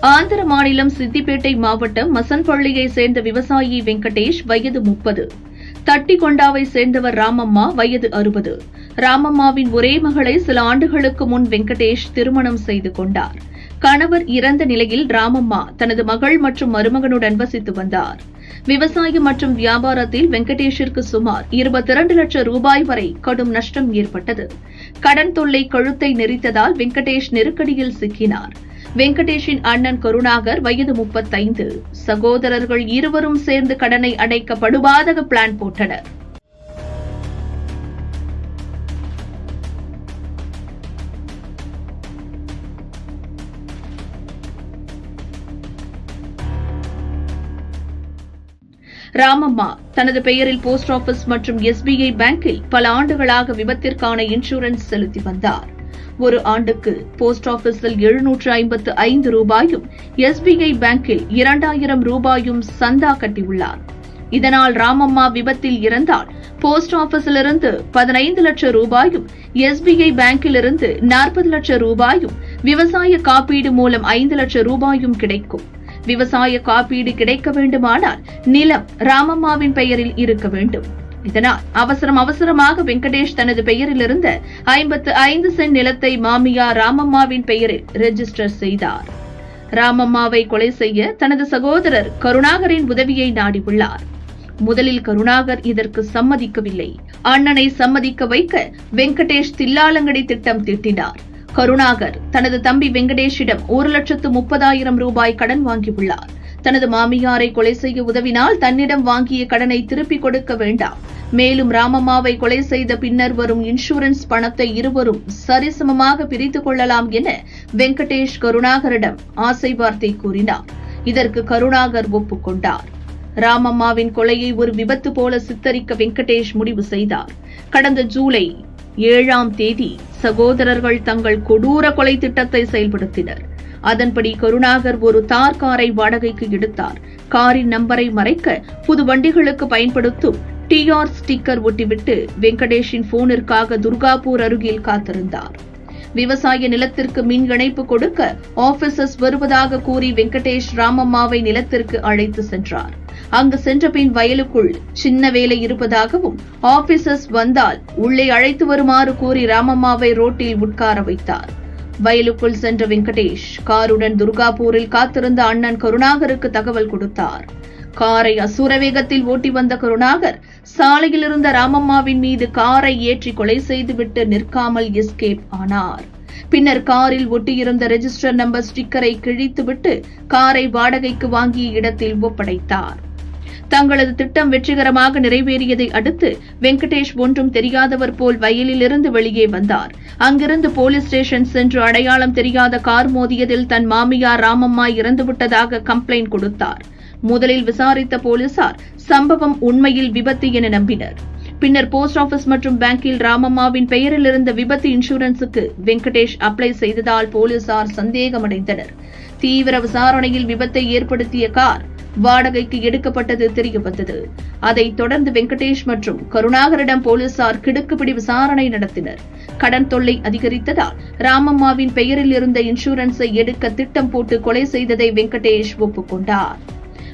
ஆந்திர மாநிலம் சித்திப்பேட்டை மாவட்டம் மசன்பள்ளியை சேர்ந்த விவசாயி வெங்கடேஷ் வயது முப்பது. தட்டிக்கொண்டாவை சேர்ந்தவர் ராமம்மா வயது அறுபது. ராமம்மாவின் ஒரே மகளை சில ஆண்டுகளுக்கு முன் வெங்கடேஷ் திருமணம் செய்து கொண்டார். கணவர் இறந்த நிலையில் ராமம்மா தனது மகள் மற்றும் மருமகனுடன் வசித்து வந்தார். விவசாயம் மற்றும் வியாபாரத்தில் வெங்கடேஷிற்கு சுமார் இருபத்தி இரண்டு லட்சம் ரூபாய் வரை கடும் நஷ்டம் ஏற்பட்டது. கடன் தொல்லை கழுத்தை நெறித்ததால் வெங்கடேஷ் நெருக்கடியில் சிக்கினார். வெங்கடேஷின் அண்ணன் கருணாகர் வயது முப்பத்தைந்து. சகோதரர்கள் இருவரும் சேர்ந்து கடனை அடைக்க படுபாதக பிளான் போட்டனர். ராமம்மா தனது பெயரில் போஸ்ட் ஆபீஸ் மற்றும் எஸ்பிஐ பேங்கில் பல ஆண்டுகளாக விபத்திற்கான இன்சூரன்ஸ் செலுத்தி வந்தார். ஒரு ஆண்டுக்கு போஸ்ட் ஆபீஸில் எழுநூற்று ஐம்பத்து ஐந்து ரூபாயும் எஸ்பிஐ பேங்கில் இரண்டாயிரம் ரூபாயும் சந்தா கட்டியுள்ளார். இதனால் ராமம்மா விபத்தில் இறந்தால் போஸ்ட் ஆபீஸிலிருந்து பதினைந்து லட்சம் ரூபாயும் எஸ்பிஐ பேங்கிலிருந்து நாற்பது லட்சம் ரூபாயும் விவசாய காப்பீடு மூலம் ஐந்து லட்சம் ரூபாயும் கிடைக்கும். விவசாய காப்பீடு கிடைக்க வேண்டுமானால் நிலம் ராமம்மாவின் பெயரில் இருக்க வேண்டும். இதனால் அவசரம் அவசரமாக வெங்கடேஷ் தனது பெயரில் இருந்த ஐம்பத்து ஐந்து சென்ட் நிலத்தை மாமியா ராமம்மாவின் பெயரில் ரெஜிஸ்டர் செய்தார். ராமம்மாவை கொலை செய்ய தனது சகோதரர் கருணாகரின் உதவியை நாடியுள்ளார். முதலில் கருணாகர் இதற்கு சம்மதிக்கவில்லை. அண்ணனை சம்மதிக்க வைக்க வெங்கடேஷ் தில்லாலங்கடி திட்டம் திட்டினார். கருணாகர் தனது தம்பி வெங்கடேஷிடம் ஒரு லட்சத்து முப்பதாயிரம் ரூபாய் கடன் வாங்கியுள்ளார். தனது மாமியாரை கொலை செய்ய உதவினால் தன்னிடம் வாங்கிய கடனை திருப்பிக் கொடுக்க வேண்டாம். மேலும் ராமம்மாவை கொலை செய்த பின்னர் வரும் இன்சூரன்ஸ் பணத்தை இருவரும் சரிசமமாக பிரித்துக் கொள்ளலாம் என வெங்கடேஷ் கருணாகரிடம் ஆசை வார்த்தை கூறினார். இதற்கு கருணாகர் ஒப்புக்கொண்டார் ராமம்மாவின் கொலையை ஒரு விபத்து போல சித்தரிக்க வெங்கடேஷ் முடிவு செய்தார். கடந்த ஜூலை ஏழாம் தேதி சகோதரர்கள் தங்கள் கொடூர கொலை திட்டத்தை செயல்படுத்தினர். அதன்படி கருணாகர் ஒரு தார் காரை வாடகைக்கு எடுத்தார். காரின் நம்பரை மறைக்க புது வண்டிகளுக்கு பயன்படுத்தும் டிஆர் ஸ்டிக்கர் ஒட்டிவிட்டு வெங்கடேஷின் போனிற்காக துர்காபூர் அருகில் காத்திருந்தார். விவசாய நிலத்திற்கு மின் இணைப்பு கொடுக்க ஆபீசர்ஸ் வருவதாக கூறி வெங்கடேஷ் ராமம்மாவை நிலத்திற்கு அழைத்து சென்றார். அங்கு சென்றபின் வயலுக்குள் சின்ன வேலை இருப்பதாகவும் ஆபீசர்ஸ் வந்தால் உள்ளே அழைத்து வருமாறு கூறி ராமம்மாவை ரோட்டில் உட்கார வைத்தார். வயலுக்குள் சென்ற வெங்கடேஷ் காருடன் துர்காபூரில் காத்திருந்த அண்ணன் கருணாகருக்கு தகவல் கொடுத்தார். காரை அசுர வேகத்தில் ஓட்டி வந்த கருணாகர் சாலையில் இருந்த ராமம்மாவின் மீது காரை ஏற்றி கொலை செய்துவிட்டு நிற்காமல் எஸ்கேப் ஆனார். பின்னர் காரில் ஒட்டியிருந்த ரெஜிஸ்டர் நம்பர் ஸ்டிக்கரை கிழித்துவிட்டு காரை வாடகைக்கு வாங்கிய இடத்தில் ஒப்படைத்தார். தங்களது திட்டம் வெற்றிகரமாக நிறைவேறியதை அடுத்து வெங்கடேஷ் ஒன்றும் தெரியாதவர் போல் வயலிலிருந்து வெளியே வந்தார். அங்கிருந்து போலீஸ் ஸ்டேஷன் சென்று அடையாளம் தெரியாத கார் மோதியதில் தன் மாமியார் ராமம்மா இறந்துவிட்டதாக கம்ப்ளைண்ட் கொடுத்தார். முதலில் விசாரித்த போலீசார் சம்பவம் உண்மையில் விபத்து என நம்பினர். பின்னர் போஸ்ட் ஆபீஸ் மற்றும் பேங்கில் ராமம்மாவின் பெயரில் இருந்த விபத்து இன்சூரன்ஸுக்கு வெங்கடேஷ் அப்ளை செய்ததால் போலீசார் சந்தேகமடைந்தனர். தீவிர விசாரணையில் விபத்தை ஏற்படுத்திய கார் வாடகைக்கு எடுக்கப்பட்டது தெரியவந்தது. அதைத் தொடர்ந்து வெங்கடேஷ் மற்றும் கருணாகரிடம் போலீசார் கிடுக்குப்பிடி விசாரணை நடத்தினர். கடன் தொல்லை அதிகரித்ததால் ராமம்மாவின் பெயரில் இருந்த இன்சூரன்ஸை எடுக்க திட்டம் போட்டு கொலை செய்ததை வெங்கடேஷ் ஒப்புக்கொண்டார்.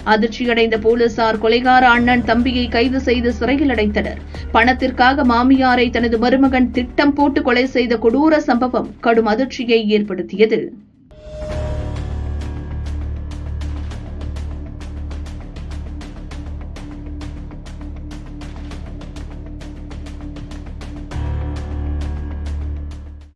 அதிர்ச்சியடைந்த போலீசார் கொலைகார அண்ணன் தம்பியை கைது செய்து சிறையில் அடைத்தனர். பணத்திற்காக மாமியாரை தனது மருமகன் திட்டம் போட்டு கொலை செய்த கொடூர சம்பவம் கடும் அதிர்ச்சியை ஏற்படுத்தியது.